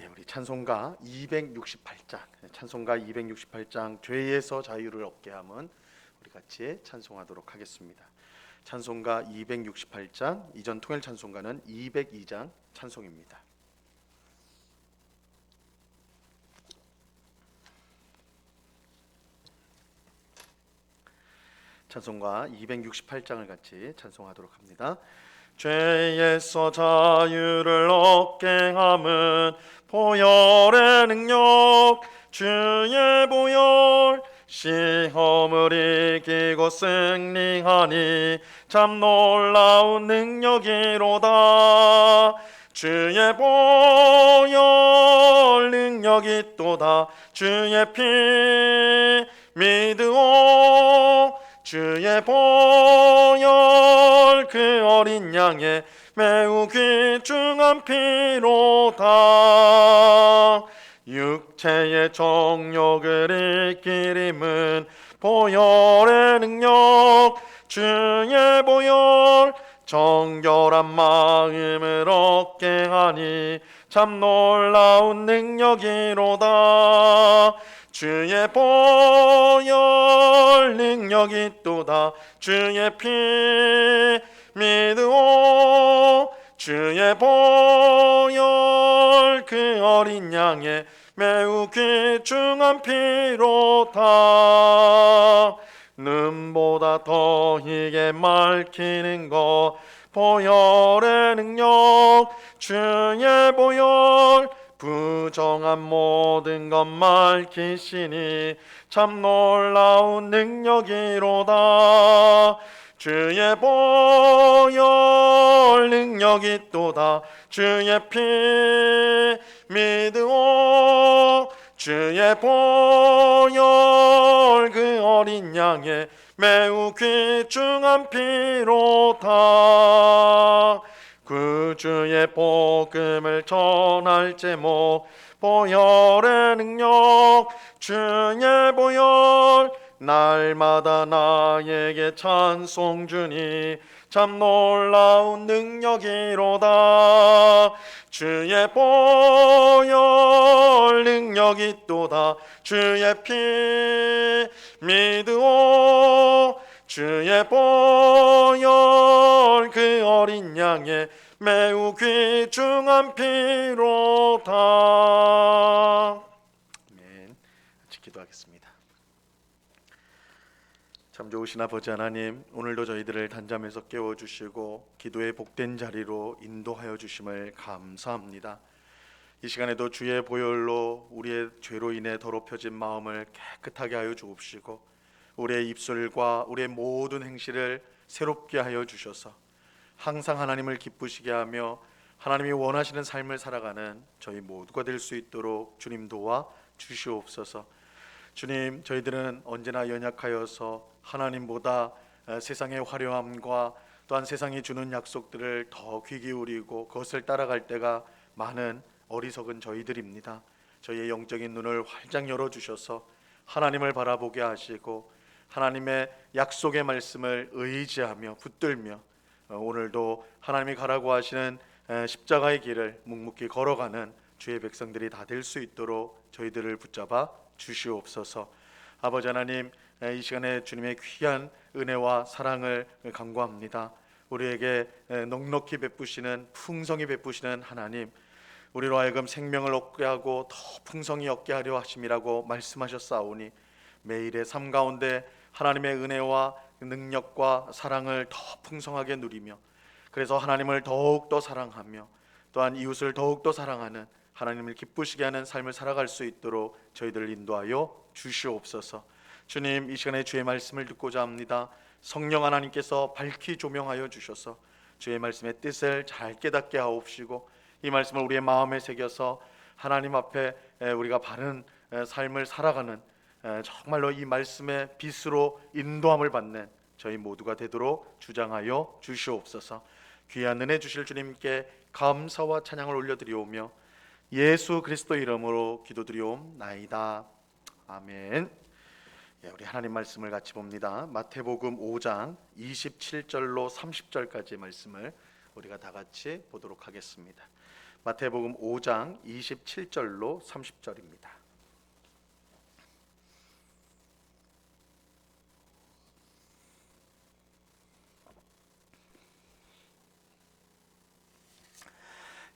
예, 우리 찬송가 268장, 찬송가 268장 죄에서 자유를 얻게 함은 우리 같이 찬송하도록 하겠습니다. 찬송가 268장 이전 통일 찬송가는 202장 찬송입니다. 찬송가 268장을 같이 찬송하도록 합니다. 죄에서 자유를 얻게 함은 보혈의 능력 주의 보혈 시험을 이기고 승리하니 참 놀라운 능력이로다. 주의 보혈 능력이 또다. 주의 피 믿으오. 주의 보혈 그 어린 양의 매우 귀중한 피로다. 육체의 정욕을 이기림은 보혈의 능력. 주의 보혈 정결한 마음을 얻게 하니 참 놀라운 능력이로다. 주의 보혈 능력이 또다. 주의 피 믿으오. 주의 보혈 그 어린 양의 매우 귀중한 피로 다. 눈보다 더 희게 맑히는 것 보혈의 능력 주의 보혈 부정한 모든 것 밝히시니 참 놀라운 능력이로다 주의 보혈 능력이 또다. 주의 피 믿으오. 주의 보혈 그 어린 양의 매우 귀중한 피로다. 구주의 복음을 전할 제목 보혈의 능력 주의 보혈 날마다 나에게 찬송 주니 참 놀라운 능력이로다. 주의 보혈 능력이 또다. 주의 피 믿으오. 주의 보혈 그 어린 양의 매우 귀중한 피로다. 아멘. 같이 기도하겠습니다. 참 좋으신 아버지 하나님, 오늘도 저희들을 단잠에서 깨워 주시고 기도의 복된 자리로 인도하여 주심을 감사합니다. 이 시간에도 주의 보혈로 우리의 죄로 인해 더럽혀진 마음을 깨끗하게 하여 주옵시고 우리의 입술과 우리의 모든 행실을 새롭게 하여 주셔서 항상 하나님을 기쁘시게 하며 하나님이 원하시는 삶을 살아가는 저희 모두가 될 수 있도록 주님 도와 주시옵소서. 주님, 저희들은 언제나 연약하여서 하나님보다 어, 세상의 화려함과 또한 세상이 주는 약속들을 더 귀 기울이고 그것을 따라갈 때가 많은 어리석은 저희들입니다. 저희의 영적인 눈을 활짝 열어 주셔서 하나님을 바라보게 하시고 하나님의 약속의 말씀을 의지하며 붙들며 어, 오늘도 하나님이 가라고 하시는 에, 십자가의 길을 묵묵히 걸어가는 주의 백성들이 다 될 수 있도록 저희들을 붙잡아 주시옵소서. 아버지 하나님 에, 이 시간에 주님의 귀한 은혜와 사랑을 간구합니다. 우리에게 에, 넉넉히 베푸시는 풍성히 베푸시는 하나님 우리로 하여금 생명을 얻게 하고 더 풍성히 얻게 하려 하심이라고 말씀하셨사오니 매일의 삶 가운데 하나님의 은혜와 능력과 사랑을 더 풍성하게 누리며 그래서 하나님을 더욱 더 사랑하며 또한 이웃을 더욱 더 사랑하는 하나님을 기쁘시게 하는 삶을 살아갈 수 있도록 저희들을 인도하여 주시옵소서. 주님 이 시간에 주의 말씀을 듣고자 합니다. 성령 하나님께서 밝히 조명하여 주셔서 주의 말씀의 뜻을 잘 깨닫게 하옵시고 이 말씀을 우리의 마음에 새겨서 하나님 앞에 에, 우리가 바른 에, 삶을 살아가는 에, 정말로 이 말씀의 빛으로 인도함을 받는 저희 모두가 되도록 주장하여 주시옵소서. 귀한 은혜 주실 주님께 감사와 찬양을 올려드리오며 예수 그리스도 이름으로 기도드리옵나이다. 아멘. 예, 우리 하나님 말씀을 같이 봅니다. 마태복음 5장 27절로 30절까지의 말씀을 우리가 다 같이 보도록 하겠습니다. 마태복음 5장 27절로 30절입니다.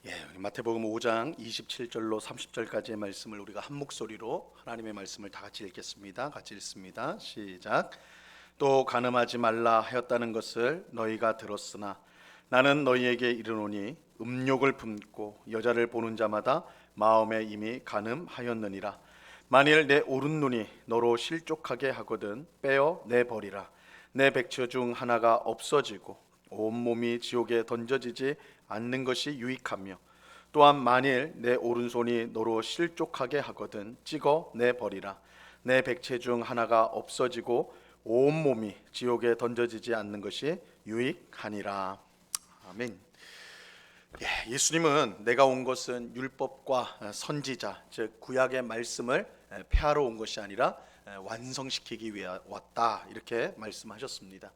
예, 마태복음 5장 27절로 30절까지의 말씀을 우리가 한 목소리로 하나님의 말씀을 다 같이 읽겠습니다. 같이 읽습니다. 시작. 또 가늠하지 말라 하였다는 것을 너희가 들었으나 나는 너희에게 이르노니 음욕을 품고 여자를 보는 자마다 마음에 이미 가늠하였느니라. 만일 내 오른 눈이 너로 실족하게 하거든 빼어 내 버리라. 내 백처 중 하나가 없어지고 온 몸이 지옥에 던져지지 않는 것이 유익하며 또한 만일 내 오른손이 너로 실족하게 하거든 찍어 내 버리라 내 백체 중 하나가 없어지고 온 몸이 지옥에 던져지지 않는 것이 유익하니라 아멘. 예, 예수님은 내가 온 것은 율법과 선지자 즉 구약의 말씀을 폐하러 온 것이 아니라 완성시키기 위해 왔다 이렇게 말씀하셨습니다.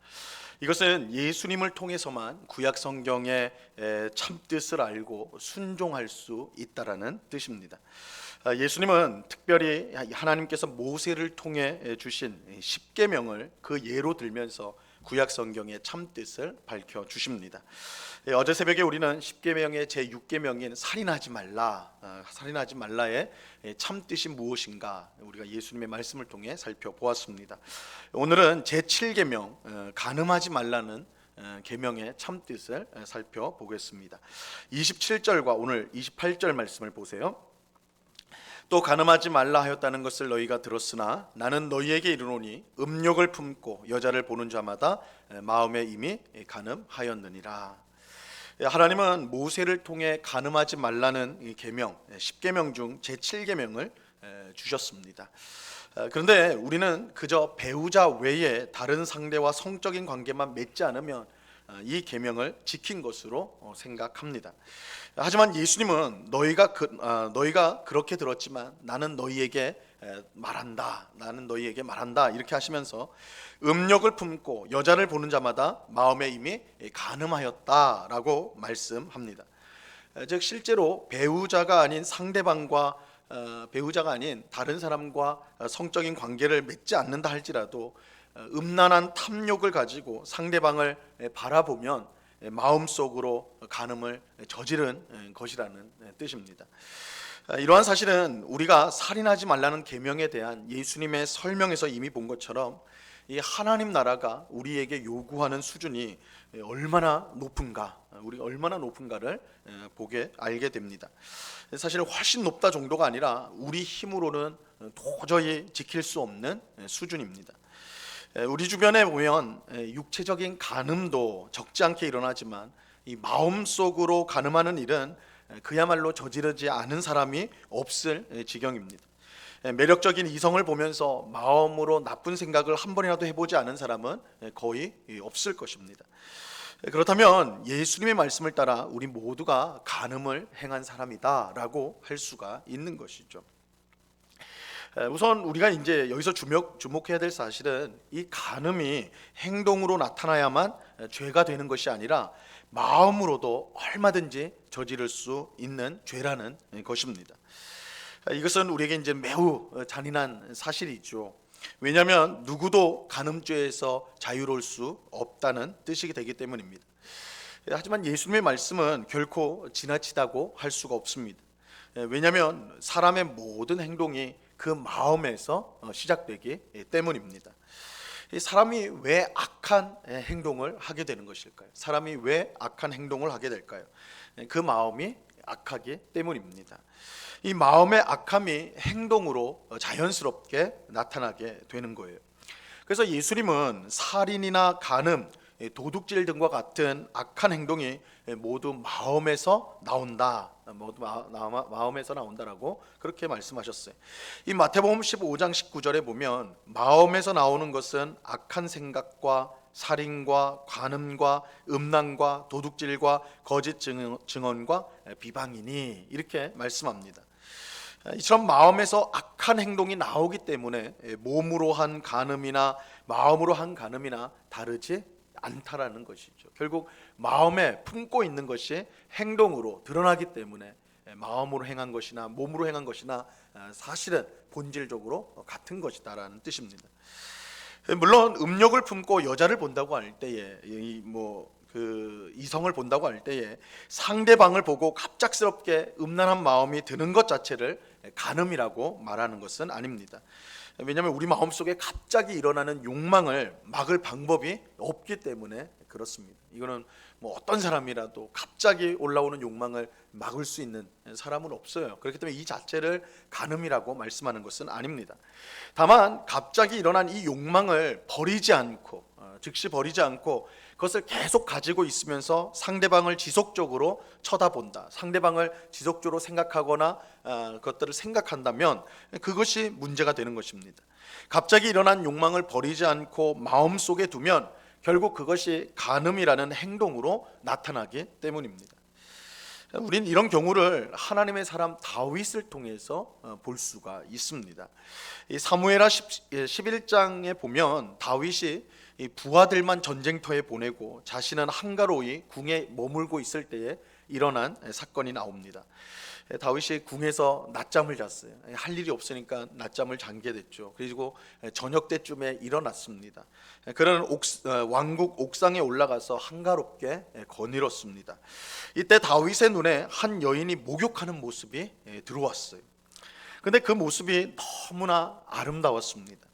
이것은 예수님을 통해서만 구약 성경의 참 뜻을 알고 순종할 수 있다라는 뜻입니다. 아, 예수님은 특별히 하나님께서 모세를 통해 주신 십계명을 그 예로 들면서 구약 성경의 참 뜻을 밝혀 주십니다. 예, 어제 새벽에 우리는 십계명의 제 6계명인 살인하지 말라, 어, 살인하지 말라의 예, 참 뜻이 무엇인가 우리가 예수님의 말씀을 통해 살펴보았습니다. 오늘은 제 7계명 어, 간음하지 말라는 어, 계명의 참 뜻을 살펴보겠습니다. 27절과 오늘 28절 말씀을 보세요. 또 간음하지 말라 하였다는 것을 너희가 들었으나 나는 너희에게 이르노니 음욕을 품고 여자를 보는 자마다 마음에 이미 간음하였느니라. 하나님은 모세를 통해 간음하지 말라는 계명, 십계명 중 제7계명을 주셨습니다. 그런데 우리는 그저 배우자 외에 다른 상대와 성적인 관계만 맺지 않으면 이 계명을 지킨 것으로 어, 생각합니다. 하지만 예수님은 너희가 그, 어, 너희가 그렇게 들었지만 나는 너희에게 말한다. 나는 너희에게 말한다. 이렇게 하시면서 음력을 품고 여자를 보는 자마다 마음에 이미 간음하였다라고 말씀합니다. 즉 실제로 배우자가 아닌 상대방과 어, 배우자가 아닌 다른 사람과 성적인 관계를 맺지 않는다 할지라도 음란한 탐욕을 가지고 상대방을 바라보면 마음속으로 간음을 저지른 것이라는 뜻입니다. 이러한 사실은 우리가 살인하지 말라는 계명에 대한 예수님의 설명에서 이미 본 것처럼 이 하나님 나라가 우리에게 요구하는 수준이 얼마나 높은가, 우리 얼마나 높은가를 보게 알게 됩니다. 사실 훨씬 높다 정도가 아니라 우리 힘으로는 도저히 지킬 수 없는 수준입니다. 우리 주변에 보면 육체적인 간음도 적지 않게 일어나지만 이 마음 속으로 간음하는 일은 그야말로 저지르지 않은 사람이 없을 지경입니다. 매력적인 이성을 보면서 마음으로 나쁜 생각을 한 번이라도 해보지 않은 사람은 거의 없을 것입니다. 그렇다면 예수님의 말씀을 따라 우리 모두가 간음을 행한 사람이다라고 할 수가 있는 것이죠. 우선 우리가 이제 여기서 주목, 주목해야 될 사실은 이 간음이 행동으로 나타나야만 죄가 되는 것이 아니라 마음으로도 얼마든지 저지를 수 있는 죄라는 것입니다. 이것은 우리에게 이제 매우 잔인한 사실이죠. 왜냐하면 누구도 간음죄에서 자유로울 수 없다는 뜻이 되기 때문입니다. 하지만 예수님의 말씀은 결코 지나치다고 할 수가 없습니다. 예, 왜냐하면 사람의 모든 행동이 그 마음에서 어, 시작되기 예, 때문입니다. 이 사람이 왜 악한 예, 행동을 하게 되는 것일까요? 사람이 왜 악한 행동을 하게 될까요? 예, 그 마음이 악하기 때문입니다. 이 마음의 악함이 행동으로 어, 자연스럽게 나타나게 되는 거예요. 그래서 예수님은 살인이나 간음, 예, 도둑질 등과 같은 악한 행동이 예, 모두 마음에서 나온다. 모두 마음에서 나온다라고 그렇게 말씀하셨어요. 이 마태복음 15장 19절에 보면 마음에서 나오는 것은 악한 생각과 살인과 관음과 음란과 도둑질과 거짓 증언- 증언과 비방이니 이렇게 말씀합니다. 이처럼 마음에서 악한 행동이 나오기 때문에 몸으로 한 간음이나 마음으로 한 간음이나 다르지 않다라는 것이죠. 결국 마음에 품고 있는 것이 행동으로 드러나기 때문에 마음으로 행한 것이나 몸으로 행한 것이나 사실은 본질적으로 같은 것이다라는 뜻입니다. 물론 음욕을 품고 여자를 본다고 할 때에 이뭐그 이성을 본다고 할 때에 상대방을 보고 갑작스럽게 음란한 마음이 드는 것 자체를 간음이라고 말하는 것은 아닙니다. 왜냐하면 우리 마음 속에 갑자기 일어나는 욕망을 막을 방법이 없기 때문에 그렇습니다. 이거는 뭐 어떤 사람이라도 갑자기 올라오는 욕망을 막을 수 있는 사람은 없어요. 그렇기 때문에 이 자체를 간음이라고 말씀하는 것은 아닙니다. 다만 갑자기 일어난 이 욕망을 버리지 않고 어, 즉시 버리지 않고 그것을 계속 가지고 있으면서 상대방을 지속적으로 쳐다본다. 상대방을 지속적으로 생각하거나 어, 그것들을 생각한다면 그것이 문제가 되는 것입니다. 갑자기 일어난 욕망을 버리지 않고 마음 속에 두면 결국 그것이 간음이라는 행동으로 나타나기 때문입니다. 우린 이런 경우를 하나님의 사람 다윗을 통해서 어, 볼 수가 있습니다. 이 사무엘하 11장에 보면 다윗이 이 부하들만 전쟁터에 보내고 자신은 한가로이 궁에 머물고 있을 때에 일어난 사건이 나옵니다. 다윗이 궁에서 낮잠을 잤어요. 할 일이 없으니까 낮잠을 잔 게 됐죠. 그리고 저녁 때쯤에 일어났습니다. 그는 옥, 어, 왕국 옥상에 올라가서 한가롭게 거닐었습니다. 이때 다윗의 눈에 한 여인이 목욕하는 모습이 들어왔어요. 근데 그 모습이 너무나 아름다웠습니다.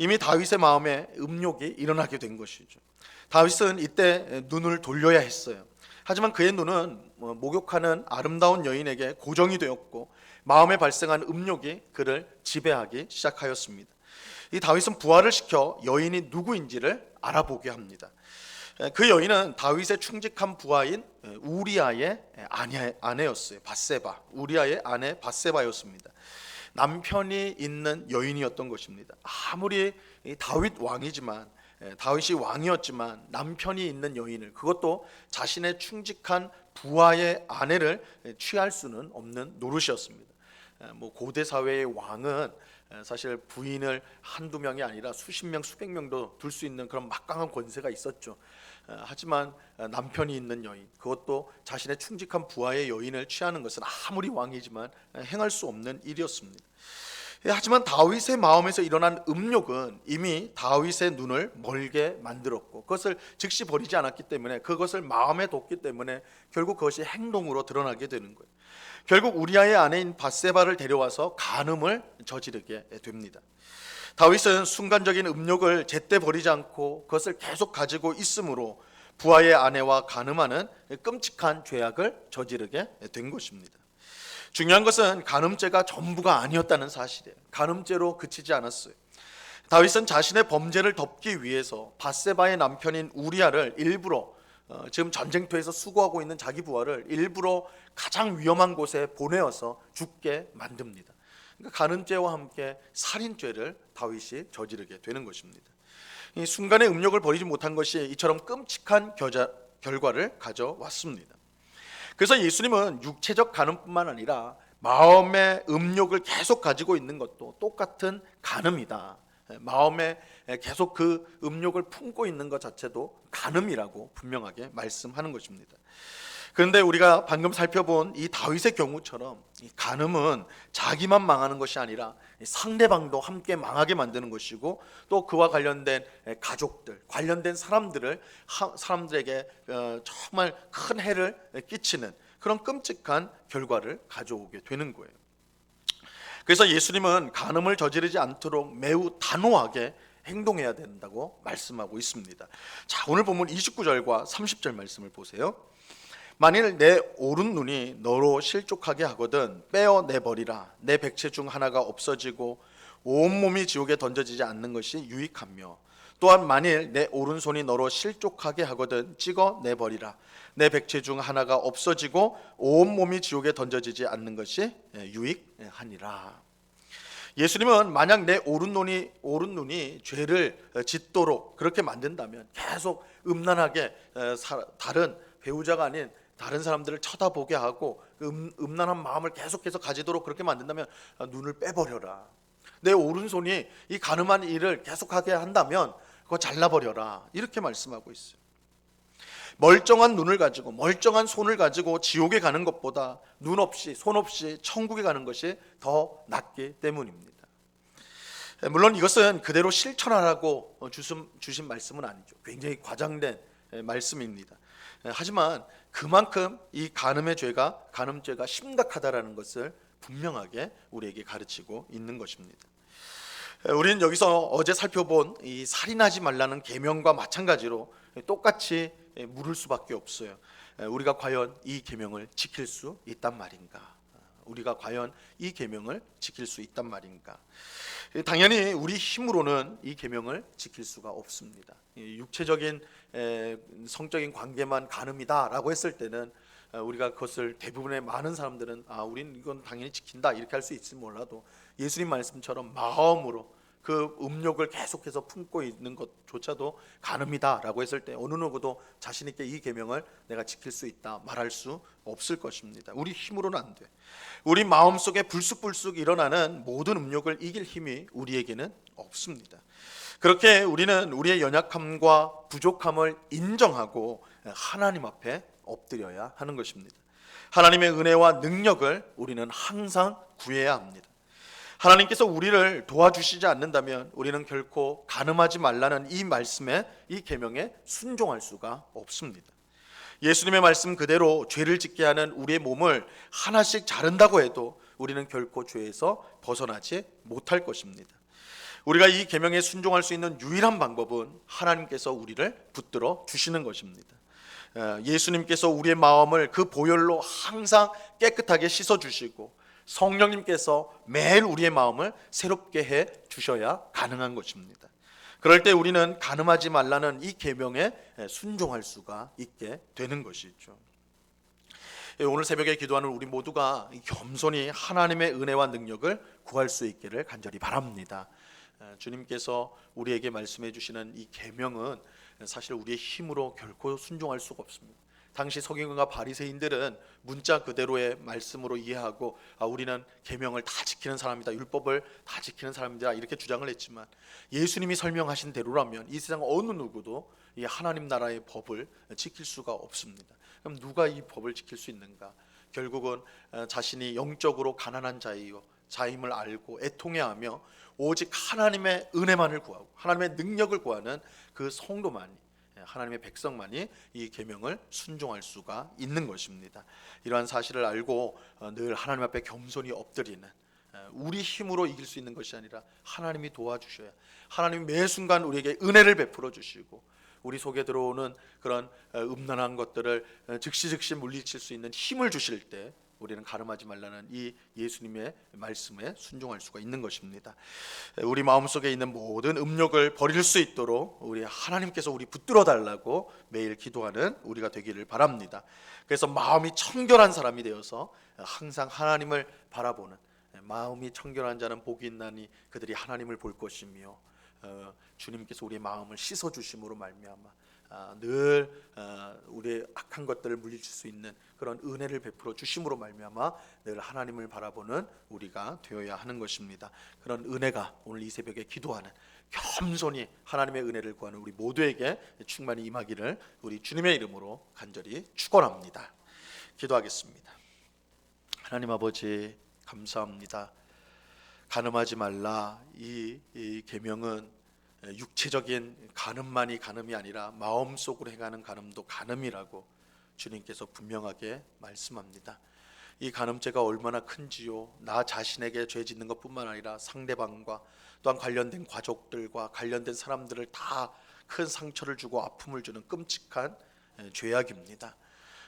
이미 다윗의 마음에 음욕이 일어나게 된 것이죠. 다윗은 이때 눈을 돌려야 했어요. 하지만 그의 눈은 뭐 목욕하는 아름다운 여인에게 고정이 되었고 마음에 발생한 음욕이 그를 지배하기 시작하였습니다. 이 다윗은 부활을 시켜 여인이 누구인지를 알아보게 합니다. 그 여인은 다윗의 충직한 부하인 우리아의 아내, 아내였어요. 바세바. 우리아의 아내 바세바였습니다. 남편이 있는 여인이었던 것입니다. 아무리 다윗 왕이지만 예, 다윗이 왕이었지만 남편이 있는 여인을 그것도 자신의 충직한 부하의 아내를 취할 수는 없는 노릇이었습니다. 예, 뭐 고대 사회의 왕은 예, 사실 부인을 한두 명이 아니라 수십 명, 수백 명도 둘 수 있는 그런 막강한 권세가 있었죠. 하지만 남편이 있는 여인, 그것도 자신의 충직한 부하의 여인을 취하는 것은 아무리 왕이지만 행할 수 없는 일이었습니다. 예, 하지만 다윗의 마음에서 일어난 음욕은 이미 다윗의 눈을 멀게 만들었고 그것을 즉시 버리지 않았기 때문에 그것을 마음에 뒀기 때문에 결국 그것이 행동으로 드러나게 되는 거예요. 결국 우리아의 아내인 바세바를 데려와서 간음을 저지르게 됩니다. 다윗은 순간적인 음욕을 제때 버리지 않고 그것을 계속 가지고 있으므로 부하의 아내와 간음하는 끔찍한 죄악을 저지르게 된 것입니다. 중요한 것은 간음죄가 전부가 아니었다는 사실이에요. 간음죄로 그치지 않았어요. 다윗은 자신의 범죄를 덮기 위해서 바세바의 남편인 우리아를 일부러 어, 지금 전쟁터에서 수고하고 있는 자기 부하를 일부러 가장 위험한 곳에 보내어서 죽게 만듭니다. 그러니까 간음죄와 함께 살인죄를 다윗이 저지르게 되는 것입니다. 이 순간의 음욕을 버리지 못한 것이 이처럼 끔찍한 겨자, 결과를 가져왔습니다. 그래서 예수님은 육체적 간음뿐만 아니라 마음의 음욕을 계속 가지고 있는 것도 똑같은 간음이다. 마음에 계속 그 음욕을 품고 있는 것 자체도 간음이라고 분명하게 말씀하는 것입니다. 그런데 우리가 방금 살펴본 이 다윗의 경우처럼 이 간음은 자기만 망하는 것이 아니라 상대방도 함께 망하게 만드는 것이고 또 그와 관련된 가족들, 관련된 사람들을 사람들에게 어, 정말 큰 해를 끼치는 그런 끔찍한 결과를 가져오게 되는 거예요. 그래서 예수님은 간음을 저지르지 않도록 매우 단호하게 행동해야 된다고 말씀하고 있습니다. 자, 오늘 본문 29절과 30절 말씀을 보세요. 만일 내 오른 눈이 너로 실족하게 하거든 빼어 내 버리라. 내 백체 중 하나가 없어지고 온 몸이 지옥에 던져지지 않는 것이 유익하며 또한 만일 내 오른손이 너로 실족하게 하거든 찍어 내 버리라. 내 백체 중 하나가 없어지고 온 몸이 지옥에 던져지지 않는 것이 유익하니라. 예수님은 만약 내 오른 눈이 오른 눈이 죄를 짓도록 그렇게 만든다면 계속 음란하게 에, 사- 다른 배우자가 아닌 다른 사람들을 쳐다보게 하고 그 음, 음란한 마음을 계속해서 가지도록 그렇게 만든다면 아, 눈을 빼버려라. 내 오른손이 이 가늠한 일을 계속하게 한다면 그거 잘라버려라. 이렇게 말씀하고 있어요. 멀쩡한 눈을 가지고 멀쩡한 손을 가지고 지옥에 가는 것보다 눈 없이 손 없이 천국에 가는 것이 더 낫기 때문입니다. 물론 이것은 그대로 실천하라고 주신, 주신 말씀은 아니죠. 굉장히 과장된 말씀입니다. 하지만 그만큼 이 간음의 죄가 간음죄가 심각하다라는 것을 분명하게 우리에게 가르치고 있는 것입니다. 우리는 여기서 어제 살펴본 이 살인하지 말라는 계명과 마찬가지로 똑같이 물을 수밖에 없어요. 우리가 과연 이 계명을 지킬 수 있단 말인가? 우리가 과연 이 계명을 지킬 수 있단 말인가? 당연히 우리 힘으로는 이 계명을 지킬 수가 없습니다. 이 육체적인 에, 성적인 관계만 가늠이다라고 했을 때는 어, 우리가 그것을 대부분의 많은 사람들은 아, 우리는 이건 당연히 지킨다 이렇게 할 수 있을지 몰라도 예수님 말씀처럼 마음으로 그 음욕을 계속해서 품고 있는 것조차도 가늠이다라고 했을 때 어느 누구도 자신 있게 이 계명을 내가 지킬 수 있다 말할 수 없을 것입니다. 우리 힘으로는 안 돼. 우리 마음 속에 불쑥불쑥 일어나는 모든 음욕을 이길 힘이 우리에게는 없습니다. 그렇게 우리는 우리의 연약함과 부족함을 인정하고 하나님 앞에 엎드려야 하는 것입니다. 하나님의 은혜와 능력을 우리는 항상 구해야 합니다. 하나님께서 우리를 도와주시지 않는다면 우리는 결코 가늠하지 말라는 이 말씀에 이 계명에 순종할 수가 없습니다. 예수님의 말씀 그대로 죄를 짓게 하는 우리의 몸을 하나씩 자른다고 해도 우리는 결코 죄에서 벗어나지 못할 것입니다. 우리가 이 계명에 순종할 수 있는 유일한 방법은 하나님께서 우리를 붙들어 주시는 것입니다. 어, 예수님께서 우리의 마음을 그 보혈로 항상 깨끗하게 씻어 주시고 성령님께서 매일 우리의 마음을 새롭게 해 주셔야 가능한 것입니다. 그럴 때 우리는 가늠하지 말라는 이 계명에 순종할 수가 있게 되는 것이죠. 예, 오늘 새벽에 기도하는 우리 모두가 겸손히 하나님의 은혜와 능력을 구할 수 있기를 간절히 바랍니다. 예, 주님께서 우리에게 말씀해 주시는 이 계명은 사실 우리의 힘으로 결코 순종할 수가 없습니다. 당시 서기관과 바리새인들은 문자 그대로의 말씀으로 이해하고 아, 우리는 계명을 다 지키는 사람이다 율법을 다 지키는 사람이다 이렇게 주장을 했지만 예수님이 설명하신 대로라면 이 세상 어느 누구도 이 하나님 나라의 법을 지킬 수가 없습니다. 그럼 누가 이 법을 지킬 수 있는가? 결국은 어, 자신이 영적으로 가난한 자이요 자임을 알고 애통해하며 오직 하나님의 은혜만을 구하고 하나님의 능력을 구하는 그 성도만이 하나님의 백성만이 이 계명을 순종할 수가 있는 것입니다. 이러한 사실을 알고 어, 늘 하나님 앞에 겸손히 엎드리는 어, 우리 힘으로 이길 수 있는 것이 아니라 하나님이 도와주셔야 하나님이 매 순간 우리에게 은혜를 베풀어 주시고 우리 속에 들어오는 그런 어, 음란한 것들을 즉시 즉시 물리칠 수 있는 힘을 주실 때 우리는 가름하지 말라는 이 예수님의 말씀에 순종할 수가 있는 것입니다. 우리 마음속에 있는 모든 음욕을 버릴 수 있도록 우리 하나님께서 우리 붙들어 달라고 매일 기도하는 우리가 되기를 바랍니다. 그래서 마음이 청결한 사람이 되어서 항상 하나님을 바라보는 마음이 청결한 자는 복이 있나니 그들이 하나님을 볼 것이며 어, 주님께서 우리의 마음을 씻어 주심으로 말미암아 아, 늘 아, 우리의 악한 것들을 물리칠 수 있는 그런 은혜를 베풀어 주심으로 말미암아 늘 하나님을 바라보는 우리가 되어야 하는 것입니다. 그런 은혜가 오늘 이 새벽에 기도하는 겸손히 하나님의 은혜를 구하는 우리 모두에게 충만히 임하기를 우리 주님의 이름으로 간절히 축원합니다. 기도하겠습니다. 하나님 아버지 감사합니다. 가늠하지 말라 이, 이 계명은 육체적인 간음만이 간음이 아니라 마음 속으로 행하는 간음도 간음이라고 주님께서 분명하게 말씀합니다. 이 간음죄가 얼마나 큰지요. 나 자신에게 죄 짓는 것뿐만 아니라 상대방과 또한 관련된 가족들과 관련된 사람들을 다 큰 상처를 주고 아픔을 주는 끔찍한 예, 죄악입니다.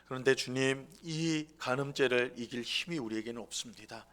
그런데 주님 이 간음죄를 이길 힘이 우리에게는 없습니다.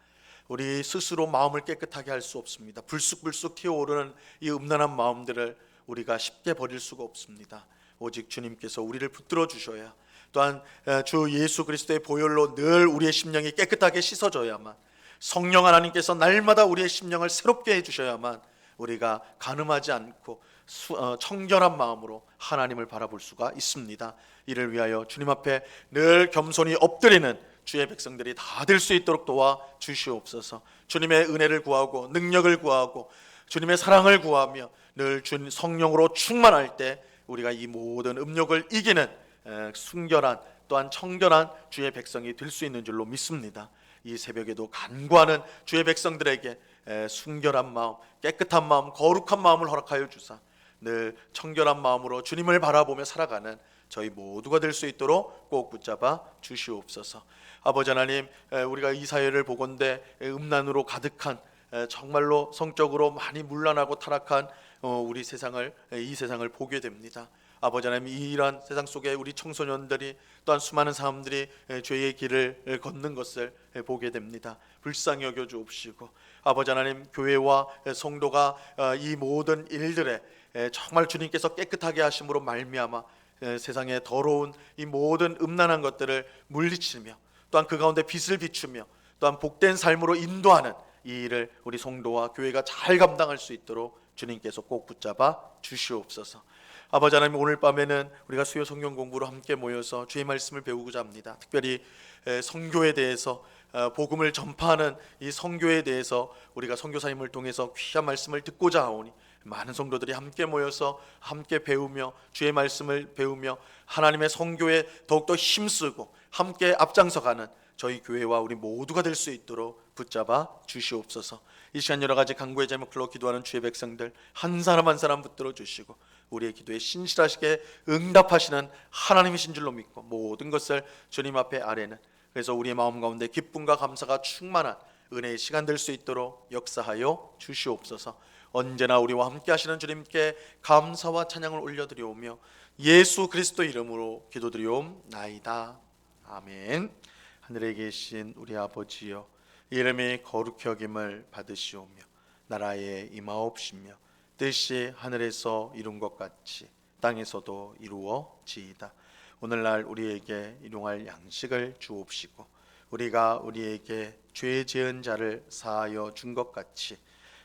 우리 스스로 마음을 깨끗하게 할 수 없습니다. 불쑥불쑥 튀어오르는 이 음란한 마음들을 우리가 쉽게 버릴 수가 없습니다. 오직 주님께서 우리를 붙들어 주셔야 또한 에, 주 예수 그리스도의 보혈로 늘 우리의 심령이 깨끗하게 씻어져야만 성령 하나님께서 날마다 우리의 심령을 새롭게 해주셔야만 우리가 간음하지 않고 수- 어, 청결한 마음으로 하나님을 바라볼 수가 있습니다. 이를 위하여 주님 앞에 늘 겸손히 엎드리는 주의 백성들이 다 될 수 있도록 도와 주시옵소서. 주님의 은혜를 구하고 능력을 구하고 주님의 사랑을 구하며 늘 주 성령으로 충만할 때 우리가 이 모든 음욕을 이기는 에, 순결한 또한 청결한 주의 백성이 될 수 있는 줄로 믿습니다. 이 새벽에도 간구하는 주의 백성들에게 에, 순결한 마음, 깨끗한 마음, 거룩한 마음을 허락하여 주사 늘 청결한 마음으로 주님을 바라보며 살아가는 저희 모두가 될 수 있도록 꼭 붙잡아 주시옵소서. 아버지 하나님, 에, 우리가 이 사회를 보건대 에, 음란으로 가득한 에, 정말로 성적으로 많이 문란하고 타락한 어, 우리 세상을 에, 이 세상을 보게 됩니다. 아버지 하나님 이러한 세상 속에 우리 청소년들이 또한 수많은 사람들이 에, 죄의 길을 에, 걷는 것을 에, 보게 됩니다. 불쌍히 여겨 주옵시고 아버지 하나님 교회와 에, 성도가 어, 이 모든 일들에 에, 정말 주님께서 깨끗하게 하심으로 말미암아 에, 세상의 더러운 이 모든 음란한 것들을 물리치며 또한 그 가운데 빛을 비추며 또한 복된 삶으로 인도하는 이 일을 우리 성도와 교회가 잘 감당할 수 있도록 주님께서 꼭 붙잡아 주시옵소서. 아버지 하나님 오늘 밤에는 우리가 수요 성경 공부로 함께 모여서 주의 말씀을 배우고자 합니다. 특별히 에, 성교에 대해서 어, 복음을 전파하는 이 성교에 대해서 우리가 선교사님을 통해서 귀한 말씀을 듣고자 하오니 많은 성도들이 함께 모여서 함께 배우며 주의 말씀을 배우며 하나님의 성교에 더욱더 힘쓰고 함께 앞장서가는 저희 교회와 우리 모두가 될 수 있도록 붙잡아 주시옵소서. 이 시간 여러 가지 간구의 제목들로 기도하는 주의 백성들 한 사람 한 사람 붙들어 주시고 우리의 기도에 신실하시게 응답하시는 하나님이신 줄로 믿고 모든 것을 주님 앞에 아뢰는 그래서 우리의 마음 가운데 기쁨과 감사가 충만한 은혜의 시간 될 수 있도록 역사하여 주시옵소서. 언제나 우리와 함께 하시는 주님께 감사와 찬양을 올려드리오며 예수 그리스도 이름으로 기도드리옵나이다. 아멘. 하늘에 계신 우리 아버지여 이름이 거룩히 여김을 받으시오며 나라에 임하옵시며 뜻이 하늘에서 이룬 것 같이 땅에서도 이루어지이다. 오늘날 우리에게 일용할 양식을 주옵시고 우리가 우리에게 죄 지은 자를 사하여 준 것 같이